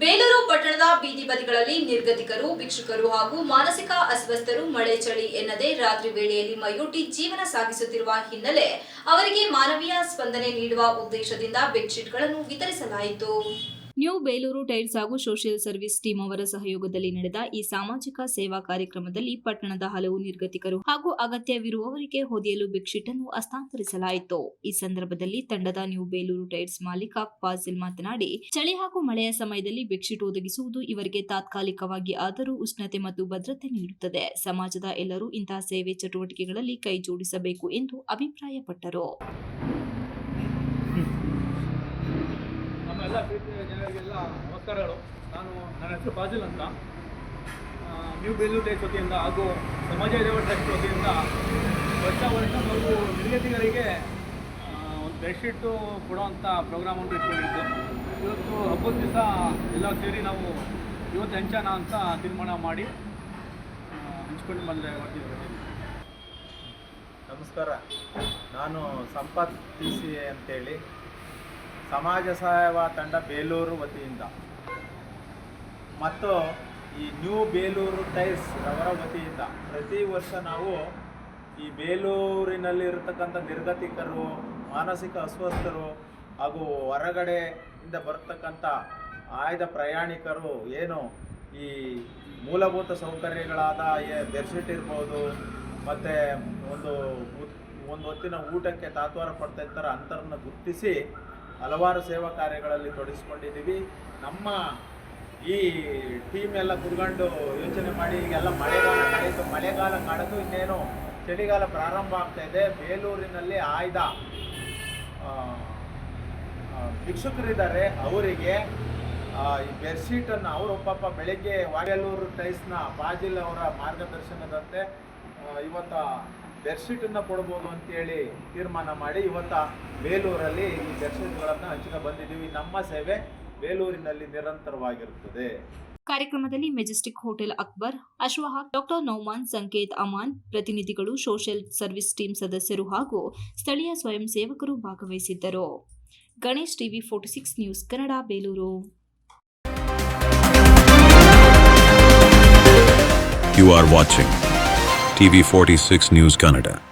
ಬೇಲೂರು ಪಟ್ಟಣದ ಬೀದಿ ಬದಿಗಳಲ್ಲಿ ನಿರ್ಗತಿಕರು, ಭಿಕ್ಷುಕರು ಹಾಗೂ ಮಾನಸಿಕ ಅಸ್ವಸ್ಥರು ಮಳೆ ಚಳಿ ಎನ್ನದೆ ರಾತ್ರಿ ವೇಳೆಯಲ್ಲಿ ಮಯೂಟಿ ಜೀವನ ಸಾಗಿಸುತ್ತಿರುವ ಹಿನ್ನೆಲೆ ಅವರಿಗೆ ಮಾನವೀಯ ಸ್ಪಂದನೆ ನೀಡುವ ಉದ್ದೇಶದಿಂದ ಬೆಡ್ಶೀಟ್ಗಳನ್ನು ವಿತರಿಸಲಾಯಿತು. ನ್ಯೂ ಬೇಲೂರು ಟೈರ್ಸ್ ಹಾಗೂ ಸೋಷಿಯಲ್ ಸರ್ವಿಸ್ ಟೀಮ್ ಅವರ ಸಹಯೋಗದಲ್ಲಿ ನಡೆದ ಈ ಸಾಮಾಜಿಕ ಸೇವಾ ಕಾರ್ಯಕ್ರಮದಲ್ಲಿ ಪಟ್ಟಣದ ಹಲವು ನಿರ್ಗತಿಕರು ಹಾಗೂ ಅಗತ್ಯವಿರುವವರಿಗೆ ಹೊದೆಯಲು ಬೆಡ್ಶೀಟ್ ಅನ್ನು ಹಸ್ತಾಂತರಿಸಲಾಯಿತು. ಈ ಸಂದರ್ಭದಲ್ಲಿ ತಂಡದ ನ್ಯೂ ಬೇಲೂರು ಟೈರ್ಸ್ ಮಾಲೀಕ ಫಾಸಿಲ್ ಮಾತನಾಡಿ, ಚಳಿ ಹಾಗೂ ಮಳೆಯ ಸಮಯದಲ್ಲಿ ಬೆಡ್ಶೀಟ್ ಒದಗಿಸುವುದು ಇವರಿಗೆ ತಾತ್ಕಾಲಿಕವಾಗಿ ಆದರೂ ಉಷ್ಣತೆ ಮತ್ತು ಭದ್ರತೆ ನೀಡುತ್ತದೆ. ಸಮಾಜದ ಎಲ್ಲರೂ ಇಂತಹ ಸೇವೆ ಚಟುವಟಿಕೆಗಳಲ್ಲಿ ಕೈ ಜೋಡಿಸಬೇಕು ಎಂದು ಅಭಿಪ್ರಾಯಪಟ್ಟರು. ಪ್ರೀತಿಯ ನಮಸ್ಕಾರಗಳು. ನಾನು ನನ್ನ ಹೆಸರು ಫಾಜಿಲ್ ಅಂತ. ನ್ಯೂ ಬೇಲೂರು ಟೈಸ್ ವತಿಯಿಂದ ಹಾಗೂ ಸಮಾಜ ಸೇವಾ ಟ್ರಸ್ಟ್ ವತಿಯಿಂದ ವರ್ಷ ವರ್ಷ ನಾವು ನಿರ್ಗತಿಗಳಿಗೆ ಒಂದು ಬೆಡ್ಶೀಟು ಕೊಡುವಂಥ ಪ್ರೋಗ್ರಾಮನ್ನು ಇಟ್ಕೊಂಡಿದ್ದು. ಇವತ್ತು ಹಬ್ಬದ ದಿವಸ ಎಲ್ಲ ಸೇರಿ ನಾವು ಇವತ್ತು ಹೆಂಚನ ಅಂತ ತೀರ್ಮಾನ ಮಾಡಿ ಹಂಚ್ಕೊಂಡು ಬಂದೆ ಹೊರಟಿದ್ದೀವಿ ನಮಸ್ಕಾರ. ನಾನು ಸಂಪತ್ ಟಿ ಸಿ ಎ ಅಂತೇಳಿ. ಸಮಾಜ ಸಹಾಯವ ತಂಡ ಬೇಲೂರು ವತಿಯಿಂದ. ಮತ್ತು ಈ ನ್ಯೂ ಬೇಲೂರು ಟೈರ್ಸ್ ಅವರ ವತಿಯಿಂದ ಪ್ರತಿ ವರ್ಷ ನಾವು ಈ ಬೇಲೂರಿನಲ್ಲಿ ಇರತಕ್ಕಂಥ ನಿರ್ಗತಿಕರು, ಮಾನಸಿಕ ಅಸ್ವಸ್ಥರು ಹಾಗೂ ಹೊರಗಡೆಯಿಂದ ಬರ್ತಕ್ಕಂಥ ಆಯ್ದ ಪ್ರಯಾಣಿಕರು ಏನು ಈ ಮೂಲಭೂತ ಸೌಕರ್ಯಗಳಾದ ಬೆಡ್ಶೀಟ್ ಇರ್ಬೋದು, ಮತ್ತು ಒಂದು ಒಂದು ಹೊತ್ತಿನ ಊಟಕ್ಕೆ ತಾತ್ವಾರ ಪಡ್ತಾ ಇರ್ತಾರೆ ಅಂಥವ್ರನ್ನ ಗುರುತಿಸಿ ಹಲವಾರು ಸೇವಾ ಕಾರ್ಯಗಳಲ್ಲಿ ತೊಡಗಿಸ್ಕೊಂಡಿದ್ದೀವಿ. ನಮ್ಮ ಈ ಟೀಮ್ ಎಲ್ಲ ಕುತ್ಕೊಂಡು ಯೋಚನೆ ಮಾಡಿ, ಈಗೆಲ್ಲ ಮಳೆಗಾಲ ಕಳೆದು ಮಳೆಗಾಲ ಕಳೆದು ಇನ್ನೇನು ಚಳಿಗಾಲ ಪ್ರಾರಂಭ ಆಗ್ತಾ ಇದೆ. ಬೇಲೂರಿನಲ್ಲಿ ಆಯ್ದ ಭಿಕ್ಷುಕರಿದ್ದಾರೆ. ಅವರಿಗೆ ಈ ಬೆಡ್ಶೀಟನ್ನು ಅವರು ಪಾಪ ಬೆಳಗ್ಗೆ ವಾಗಲೂರು ಟೈಸ್ನ ಬಾಜಿಲ್ ಅವರ ಮಾರ್ಗದರ್ಶನದಂತೆ ಇವತ್ತ ಬೆಡ್ಶೀಟನ್ನು ಕೊಡ್ಬೋದು ಅಂತೇಳಿ ತೀರ್ಮಾನ ಮಾಡಿ ಇವತ್ತ ಬೇಲೂರಲ್ಲಿ ಈ ಬೆಡ್ಶೀಟ್ಗಳನ್ನು ಹಂಚಿಗೆ ಬಂದಿದ್ದೀವಿ. ನಮ್ಮ ಸೇವೆ ಬೇಲೂರಿನಲ್ಲಿ ನಿರಂತರವಾಗಿರುತ್ತದೆ. ಕಾರ್ಯಕ್ರಮದಲ್ಲಿ ಮೆಜೆಸ್ಟಿಕ್ ಹೋಟೆಲ್ ಅಕ್ಬರ್ ಅಶ್ವಹಾಕ್ ಡಾಕ್ಟರ್ ನೌಮಾನ್ ಸಂಕೇತ್ ಅಮಾನ್ ಪ್ರತಿನಿಧಿಗಳು ಸೋಷಿಯಲ್ ಸರ್ವಿಸ್ ಟೀಮ್ ಸದಸ್ಯರು ಹಾಗೂ ಸ್ಥಳೀಯ ಸ್ವಯಂ ಸೇವಕರು ಭಾಗವಹಿಸಿದ್ದರು. Ganesh TV forty six news Kannada Belur. You are watching TV46 News Kannada.